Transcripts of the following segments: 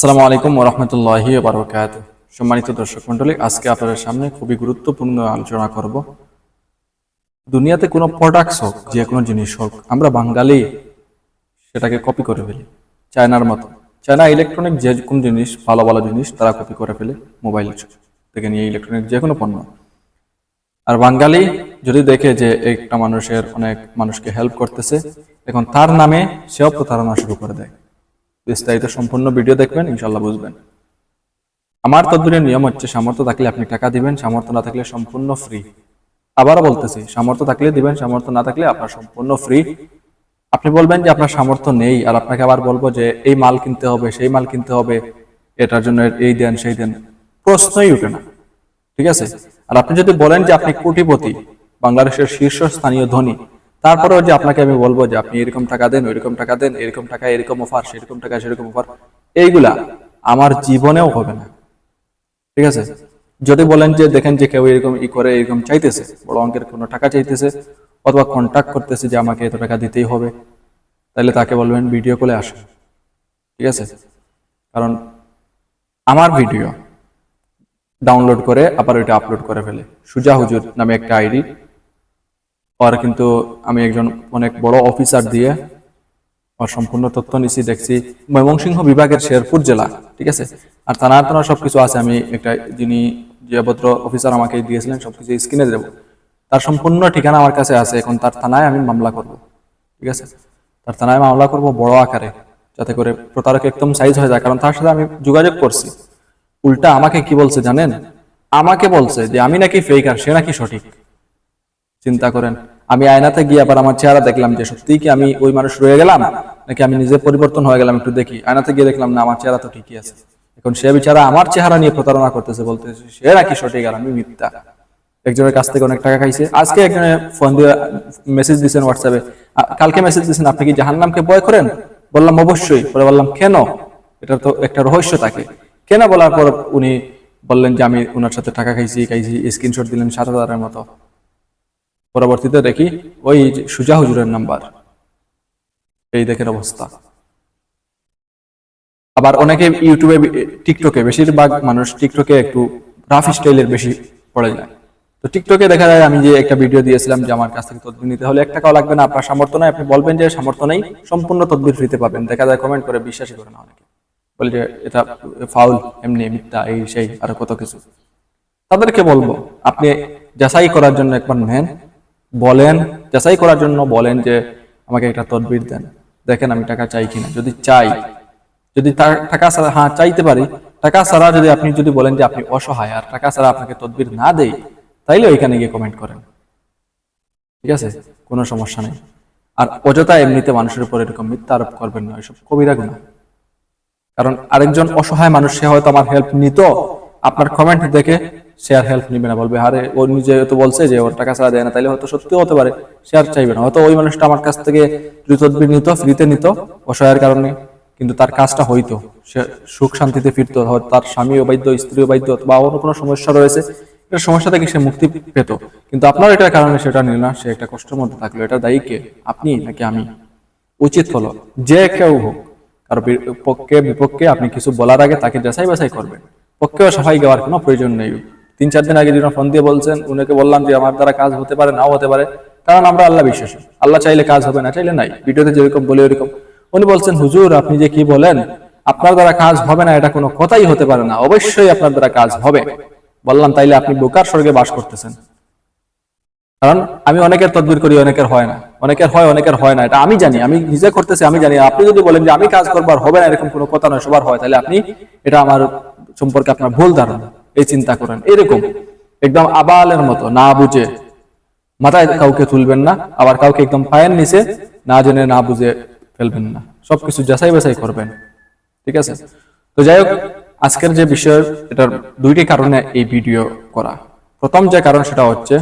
আসসালামু আলাইকুম ওরহমতুল্লাহি বারকাত সম্মানিত দর্শক মন্ডলী আজকে আপনাদের সামনে খুবই গুরুত্বপূর্ণ আলোচনা করব। দুনিয়াতে কোনো প্রোডাক্টস হোক, যে কোনো জিনিস হোক, আমরা বাঙালি, সেটাকে কপি করে ফেলি। চায়নার মতো। চায়না ইলেকট্রনিক যে কোনো জিনিস, ভালো ভালো জিনিস, তারা কপি করে ফেলে মোবাইল থেকে নিয়ে ইলেকট্রনিক যে কোনো পণ্য। আর বাঙালি যদি দেখে যে একটা মানুষের অনেক মানুষকে হেল্প করতেছে, এখন তার নামে সেও প্রতারণা শুরু করে দেয়। বিস্তারিত সম্পূর্ণ ভিডিও দেখবেন ইনশাল্লাহ বুঝবেন। আমার তদবিরের নিয়ম হচ্ছে, সামর্থ্য থাকলে আপনি টাকা দিবেন, সামর্থ্য না থাকলে সম্পূর্ণ ফ্রি আবারও বলতেছি, সামর্থ্য থাকলে দিবেন, সামর্থ্য না থাকলে আপনার সম্পূর্ণ ফ্রি আপনি বলবেন যে আপনার সামর্থ্য নেই, আর আপনাকে আবার বলব যে এই মাল কিনতে হবে, সেই মাল কিনতে হবে, এটার জন্য এই দেন, সেই দেন। প্রশ্নই উঠে না, ঠিক আছে? আর আপনি যদি বলেন যে আপনি কোটিপতি, বাংলাদেশের শীর্ষস্থানীয় ধনী তারপরেও যে আপনাকে আমি বলব যে আপনি এরকম টাকা দেন, ওইরকম টাকা দেন, এরকম টাকা, এরকম অফার সেরকম টাকা, সেরকম অফার এইগুলা আমার জীবনেও হবে না। ঠিক আছে? যদি বলেন যে দেখেন যে কেউ এরকম ই করে, এরকম চাইতেছে, বড় অঙ্কের কোনো টাকা চাইতেছে, অথবা কন্ট্যাক্ট করতেছে যে আমাকে এত টাকা দিতেই হবে, তাহলে তাকে বলবেন ভিডিও কলে আসে ঠিক আছে? কারণ আমার ভিডিও ডাউনলোড করে আবার ওইটা আপলোড করে ফেলে। সুজা হুজুর নামে একটা আইডি আর কিন্তু আমি একজন অনেক বড় অফিসার দিয়ে ওর সম্পূর্ণ তথ্য নিছি দেখছি। ময়মনসিংহ বিভাগের শেরপুর জেলা, ঠিক আছে? আর থানার থানার সবকিছু আছে, আমি একটা যিনি ভদ্র অফিসার আমাকে দিয়েছিলেন, সবকিছু স্ক্রিনে দেবো। তার সম্পূর্ণ ঠিকানা আমার কাছে আছে, এখন তার থানায় আমি মামলা করব, ঠিক আছে? তার থানায় মামলা করব বড় আকারে, যাতে করে প্রতারক একদম সাইজ হয়ে যায়, কারণ তার সাথে আমি যোগাযোগ করছি। উল্টা আমাকে কি বলছে জানেন? আমাকে বলছে যে আমি নাকি ফেক আর সে নাকি সঠিক। চিন্তা করেন। আমি আয়নাতে গিয়ে আবার আমার চেহারা দেখলাম যে সত্যিই কি আমি ওই মানুষ রয়ে গেলাম, নাকি আমি নিজে পরিবর্তন হয়ে গেলাম একটু দেখি। আয়নাতে গিয়ে দেখলাম, না, আমার চেহারা তো ঠিকই আছে। এখন সে বিচারা আমার চেহারা নিয়ে প্রতারণা করতেছে বলতেছে, সে নাকি সঠিক আর আমি মিথ্যা। একজনের কাছ থেকে অনেক টাকা খাইছে। আজকে একজনে ফোন দিয়ে মেসেজ দিয়েছেন হোয়াটসঅ্যাপে কালকে মেসেজ দিয়েছেন আপনি কি জাহান জাহান্নামকে ভয় করেন? বললাম, অবশ্যই। পরে বললাম, কেন? এটা তো একটা রহস্য থাকে কেন বলার পর উনি বললেন যে, আমি ওনার সাথে টাকা খাইছি খাইছি স্ক্রিনশট দিলেন সাত হাজারের মতো। পরবর্তীতে দেখি ওই সুজা হুজুরের নাম্বার। এই দেখেন অবস্থা। আবার অনেকে ইউটিউবে টিকটকে, বেশিরভাগ মানুষ টিকটকে একটু রাফ স্টাইলের বেশি পড়ে যায়। তো টিকটকে দেখা যায়, আমি যে একটা ভিডিও দিয়েছিলাম যে আমার কাছ থেকে তদবির নিতে হলে এক টাকাও লাগবে না, আপনার সামর্থ্য নাই, আপনি বলবেন যে সামর্থ্য নেই, সম্পূর্ণ তদবির ফ্রিতে পাবেন। দেখা যায় কমেন্ট করে বিশ্বাসই করে না অনেকে। বলে যে, এটা ফাউল এমনি মিথ্যা, এই সেই, আরও কত কিছু। তাদেরকে বলব, আপনি যাচাই করার জন্য একবার নেন। বলেন, যাচাই করার জন্য বলেন যে আমাকে একটা তদবির দেন। দেখেন আমি টাকা চাই কিনা। যদি চাই, যদি তার টাকা ছাড়া হ্যাঁ চাইতে পারি। টাকা ছাড়া যদি আপনি, যদি বলেন যে আপনি অসহায় আর টাকা ছাড়া আপনাকে তদবির না দেই, তাইলে ওইখানে গিয়ে কমেন্ট করেন। ঠিক আছে? কোনো সমস্যা নেই। আর অযথা এমনিতে মানুষের উপর এরকম মিথ্যা আরোপ করবেন না, এসব কবিরা গুণা। কারণ আরেকজন অসহায় মানুষ, সে হয়তো আমার হেল্প নিত। আপনার কমেন্ট দেখে সে আর হেল্প নিবে না, বলবে, আরে, ও নিজে তো বলছে যে ওর টাকা ছাড়া দেয় না। তাইলে হয়তো সত্যি হতে পারে সে আর চাইবে না। হয়তো ওই মানুষটা আমার কাছ থেকে যদি নিত, ফ্রিতে নিত, অসহায়ের কারণে, কিন্তু তার কাজটা হইতো। সে সুখ শান্তিতে ফিরতো, হয়তো তার স্বামী অবাধ্য স্ত্রী অবাধ্য বা অন্য কোনো সমস্যা রয়েছে, এটা সমস্যা থেকে সে মুক্তি পেত। কিন্তু আপনার এটার কারণে সেটা নিল না, সে একটা কষ্টের মধ্যে থাকল। এটা দায়ী কে? আপনি নাকি আমি? উচিত হলো, যে কেউ হোক, কারও পক্ষে, বিপক্ষে আপনি কিছু বলার আগে তাকে যাচাই বাছাই করবেন। পক্ষেও সাফাই দেওয়ার কোনো প্রয়োজন নেই। তিন চার দিন আগে যিনি ফোন দিয়ে বলছেন, উনাকে বললাম যে আমার দ্বারা কাজ হতে পারে, নাও হতে পারে। কারণ আমরা আল্লাহ বিশ্বাসী। আল্লাহ চাইলে কাজ হবে না, চাইলে নাই। ভিডিওতে যেরকম বলে ওইরকম। উনি বলছেন, হুজুর, আপনি যে কি বলেন, আপনার দ্বারা কাজ হবে না, এটা কোনো কথাই হতে পারে না। অবশ্যই আপনার দ্বারা কাজ হবে। বললাম, তাইলে আপনি বোকার স্বর্গে বাস করতেছেন। কারণ আমি অনেকের তদবির করি, অনেকের হয় না। অনেকের হয় অনেকের হয় না। এটা আমি জানি, আমি নিজে করতেছি, আমি জানি। আপনি যদি বলেন যে আমি কাজ করবার হবে না, এরকম কোনো কথা নয়, সবার হয়। তাহলে আপনি এটা আমার সম্পর্কে আপনার ভুল ধারণা। এই চিন্তা করেন। এরকম। একদম আবালের মতো, না বুঝে। মাথায় কাউকে তুলবেন না, আবার কাউকে একদম পায়ের নিচে না জেনে, না বুঝে ফেলবেন না। সবকিছু যাচাই বাছাই করবেন। ঠিক আছে? তো যাই হোক, আজকের যে বিষয়, এটার দুইটি কারণে এই ভিডিও করা। প্রথম যে কারণ, সেটা হচ্ছে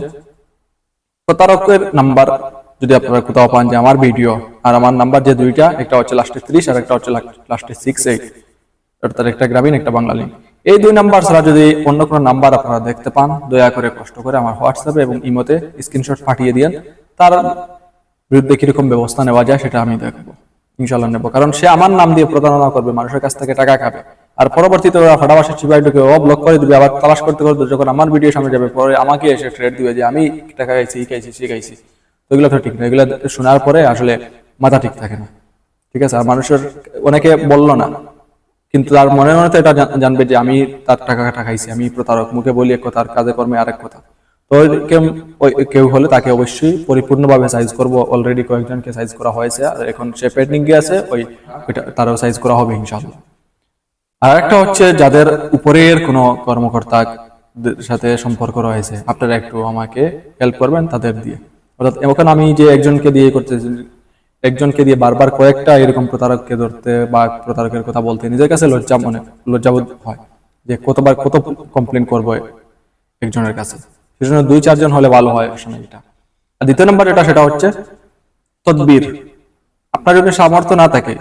প্রতারকের নাম্বার। যদি আপনারা কোথাও পান যে আমার ভিডিও, আর আমার নাম্বার যে দুইটা, একটা হচ্ছে লাস্টে ত্রিশ, আর একটা হচ্ছে লাস্টে সিক্স এইট অর্থাৎ একটা গ্রামীণ, একটা বাঙালি। এই দুই নাম্বার ছাড়া যদি অন্য কোনো নাম্বার আপনারা দেখতে পান, দয়া করে কষ্ট করে আমার হোয়াটসঅ্যাপে এবং ইমোতে স্ক্রিনশট পাঠিয়ে দিন তার বিরুদ্ধে কীরকম ব্যবস্থা নেওয়া যায় সেটা আমি দেখব। ইনশাল্লাহ নেব। কারণ সে আমার নাম দিয়ে প্রতারণা করবে, মানুষের কাছ থেকে টাকা খাবে। আর পরবর্তীতে ওরা ফাটাবাসের চিপাই ঢুকে ও ব্লক করে দিবে, আবার তালাশ করতে করতে যখন আমার ভিডিও সামনে যাবে, পরে আমাকে এসে ট্রেড দিবে যে আমি টাকা খাইছি খাইছি, সে খাইছি। তো এগুলো তো ঠিক না। এগুলো শোনার পরে আসলে মাথা ঠিক থাকে না। ঠিক আছে? আর মানুষের, অনেকে বলল না কিন্তু তার মনে মনে তো এটা জানবে যে আমি তার টাকা খাইছি, আমি প্রতারক, মুখে বলি এক কথা, আর কাজে কর্মে আরেক কথা। তো কেউ- হলে তাকে অবশ্যই পরিপূর্ণভাবে সাইজ করব অলরেডি কয়েকজনকে সাইজ করা হয়েছে, আর এখন সে পেন্ডিং এ আছে, ওই তারও সাইজ করা হবে ইনশাআল্লাহ। আর একটা হচ্ছে যাদের উপরের কোনো কর্মকর্তা সাথে সম্পর্ক রয়েছে, আপনারা একটু আমাকে হেল্প করবেন তাদের দিয়ে। অর্থাৎ এখন আমি যে একজনকে দিয়ে করতেছি একজনকে দিয়ে বারবার কয়েকটা এরকম প্রতারককে ধরতে বা প্রতারকের কথা বলতে নিজের কাছে লজ্জা মনে, লজ্জাবোধ হয় যে কতবার কত কমপ্লেন করব একজনের কাছে। সেজন্য দুই, চারজন হলে ভালো হয় আসলে এটা। আর দ্বিতীয় নম্বর এটা সেটা হচ্ছে তদবির। আপনার যদি সামর্থ্য না থাকে,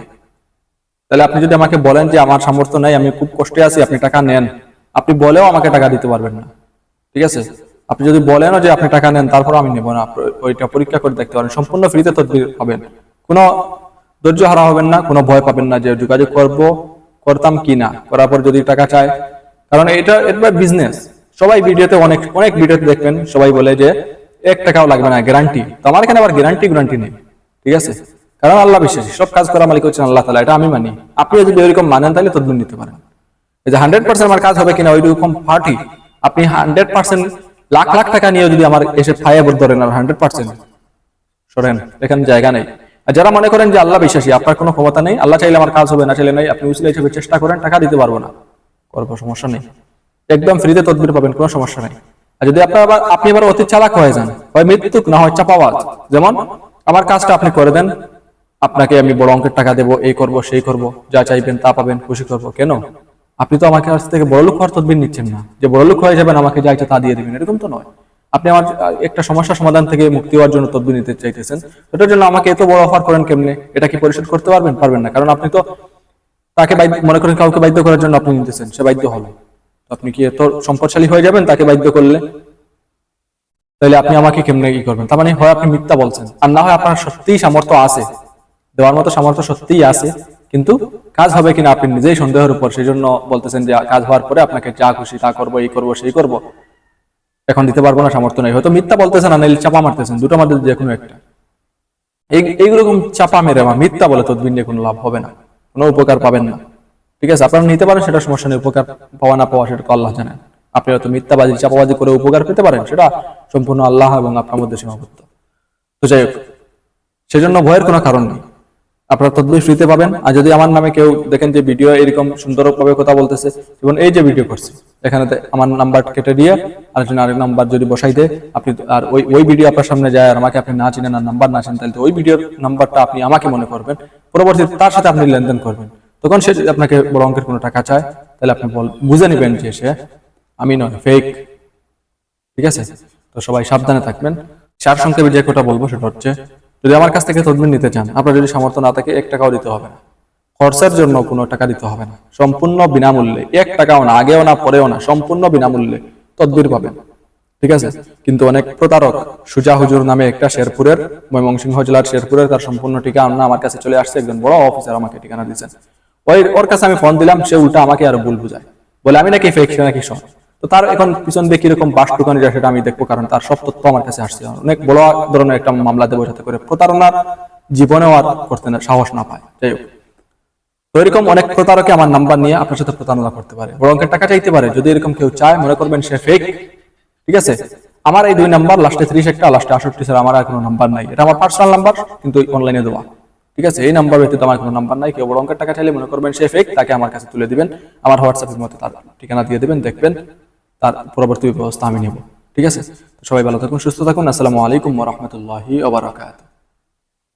তাহলে আপনি যদি আমাকে বলেন যে আমার সামর্থ্য নাই, আমি খুব কষ্টে আছি, আপনি টাকা নেন। আপনি বলেও আমাকে টাকা দিতে পারবেন না। ঠিক আছে? আপনি যদি বলেনও যে আপনি টাকা নেন তারপর আমি নেব না। ওইটা পরীক্ষা করে দেখতে পারেন। সম্পূর্ণ ফ্রিতে তদবির হবেন কোনো ধৈর্য হারা হবেন না, কোনো ভয় পাবেন না যে যোগাযোগ করব, করতাম কি না, করার পর যদি টাকা চায়। কারণ এটা এটা বিজনেস সবাই ভিডিওতে অনেক অনেক ভিডিওতে দেখবেন, সবাই বলে যে এক টাকাও লাগবে না গ্যারান্টি তো আমার এখানে আবার গ্যারান্টি গ্যারান্টি নেই। ঠিক আছে? কারণ আল্লাহ বিশ্বাসী, সব কাজ করা মালিক হচ্ছেন আল্লাহ তালা এটা আমি মানি। আপনি যদি এরকম মানেন, তাহলে তদবির নিতে পারেন। যে হান্ড্রেড পার্সেন্ট আমার কাজ হবে কিনা, ওইরকম পার্টি আপনি হান্ড্রেড পার্সেন্ট লাখ লাখ টাকা নিয়ে যদি আমার এসে ফাইয়া ধরেন, আর হান্ড্রেড পার্সেন্ট সরেন, এখানে জায়গা নেই। আর যারা মনে করেন যে আল্লাহ বিশ্বাসী, আপনার কোনো ক্ষমতা নেই, আল্লাহ চাইলে আমার কাজ হবে, না চাইলে নাই, আপনি উচিত হিসেবে চেষ্টা করেন, টাকা দিতে পারব না। করব, সমস্যা নেই। একদম ফ্রিতে তদবির পাবেন, কোনো সমস্যা নেই। আর যদি আপনার আবার, আপনি এবার অতি চালাক হয়ে যান, হয় মৃত্যুক, না হয় চাপাবাজ যেমন আমার কাজটা আপনি করে দেন, আপনাকে আমি বড় অঙ্কের টাকা দেবো, এই করব, সেই করব, যা চাইবেন তা পাবেন, খুশি করব, কেন? আপনি তো আমাকে কাছ থেকে বড় লোক হওয়ার তদবির নিচ্ছেন না, যে বড় লোক হয়ে যাবেন, আমাকে যা ইচ্ছা তা দিয়ে দিবেন, এরকম তো নয়। আপনি আমার একটা সমস্যা সমাধান থেকে মুক্তি হওয়ার জন্য তদবির নিতে চাইতেছেন। এটার জন্য আমাকে এত বড় অফার করেন কেমনে? এটা কি পরিশোধ করতে পারবেন? পারবেন না। কারণ আপনি তো তাকে মনে করেন কাউকে বাধ্য করার জন্য আপনি নিতেছেন। সে বাধ্য হলো আপনি কি এত সম্পদশালী হয়ে যাবেন তাকে বাধ্য করলে? তাহলে আপনি আমাকে কেমনে কি করবেন? তার মানে হয় আপনি মিথ্যা বলছেন। আর না হয় আপনার সত্যিই সামর্থ্য আছে। দেওয়ার মতো সামর্থ্য সত্যিই আছে। কিন্তু কাজ হবে কিনা আপনি নিজেই সন্দেহের উপর। সেই জন্য বলতেছেন যে কাজ হওয়ার পরে আপনাকে যা খুশি তা করব, এই করব, সেই করব। এখন দিতে পারব না, সামর্থ্য নেই। হয়তো মিথ্যা বলতেছেন আর নাইলে চাপা মারতেছেন দুটোর মধ্যে যে কোনো একটা। এইরকম চাপা মেরে বা মিথ্যা বলে তদবির নিয়ে কোনো লাভ হবে না, কোনো উপকার পাবেন না। ঠিক আছে, আপনারা নিতে পারেন, সেটা সমস্যা নেই, উপকার পাওয়া না পাওয়া, সেটা আল্লাহ জানেন। আপনি হয়তো মিথ্যাবাজি, চাপাবাজি করে উপকার পেতে পারেন, সেটা সম্পূর্ণ আল্লাহ এবং আপনার মধ্যে সীমাবদ্ধ। তো যাই হোক, সেজন্য ভয়ের কোনো কারণ নেই। আপনারা তদবির ফ্রিতে পাবেন। আর যদি আমার নামে কেউ দেখেন যে ভিডিও এরকম সুন্দরভাবে কথা বলতেছে যেমন এই যে ভিডিও করছে এখানে আমার নাম্বার কেটে দিয়ে আরেকজন আরেক নাম্বার যদি বসাই দেয়, আপনি আর ওই ওই ভিডিও আপনার সামনে যায় আর আমাকে আপনি না চিনেন আর নাম্বার না চিনেন, তাহলে ওই ভিডিওর নাম্বারটা আপনি আমাকে মনে করবেন। পরবর্তীতে তার সাথে আপনি লেনদেন করবেন। তখন সে যদি আপনাকে বড় অঙ্কের কোনো টাকা চায়, তাহলে আপনি বল, বুঝে নেবেন যে সে আমি নয় ফেক ঠিক আছে? তো সবাই সাবধানে থাকবেন। চার সংক্ষেপে যে কথা বলব সেটা হচ্ছে যদি আমার কাছ থেকে তদবির নিতে চান, আপনার যদি সামর্থ্য না থাকে, এক টাকাও দিতে হবে না। খরচের জন্য কোনো টাকা দিতে হবে না। সম্পূর্ণ বিনামূল্যে, এক টাকাও না, আগেও না, পরেও না, সম্পূর্ণ বিনামূল্যে তদবির পাবেন। ঠিক আছে? কিন্তু অনেক প্রতারক, সুজা হুজুর নামে একটা শেরপুরের, ময়মনসিংহ জেলার শেরপুরের, তার সম্পূর্ণ ঠিকানা আমার কাছে চলে আসছে, একজন বড় অফিসার আমাকে ঠিকানা দিয়েছেন। ওই ওর কাছে আমি ফোন দিলাম, সে উল্টা আমাকে আরও ভুল বুঝায়। বলে, আমি নাকি ফেক নাকি সব তো তার এখন পিছন দিয়ে কীরকম বাস টুকানি যায় সেটা আমি দেখব, কারণ তার সব তথ্য আমার কাছে আসছে। অনেক বড় ধরনের একটা মামলা দেবো সাথে করে প্রতারণার জীবনেও আর করতে না সাহস না পায়। যাই হোক। তো এরকম অনেক প্রতারকে আমার নাম্বার নিয়ে আপনার সাথে প্রতারণা করতে পারে। বড় অঙ্কের টাকা চাইতে পারে। যদি এরকম কেউ চায়, মনে করবেন সে ফেক ঠিক আছে? আমার এই দুই নাম্বার লাস্টে ত্রিশ একটা লাস্টে আষট্টি স্যার আমার কোনো নাম্বার নাই। এটা আমার পার্সোনাল নাম্বার, কিন্তু অনলাইনে দেওয়া। ঠিক আছে? এই নাম্বার ব্যতীত আমার কোনো নাম্বার নাই। কেউ বড় অঙ্কের টাকা চাইলে মনে করবেন সে ফেক তাকে আমার কাছে তুলে দিবেন। আমার হোয়াটসঅ্যাপের মধ্যে তার ঠিকানা দিয়ে দেবেন, দেখবেন। তার পরবর্তী ব্যবস্থা আমি নেব। ঠিক আছে? সবাই ভালো থাকুন, সুস্থ থাকুন। আসসালামু আলাইকুম রহমতুল্লাহি ওবরাকাত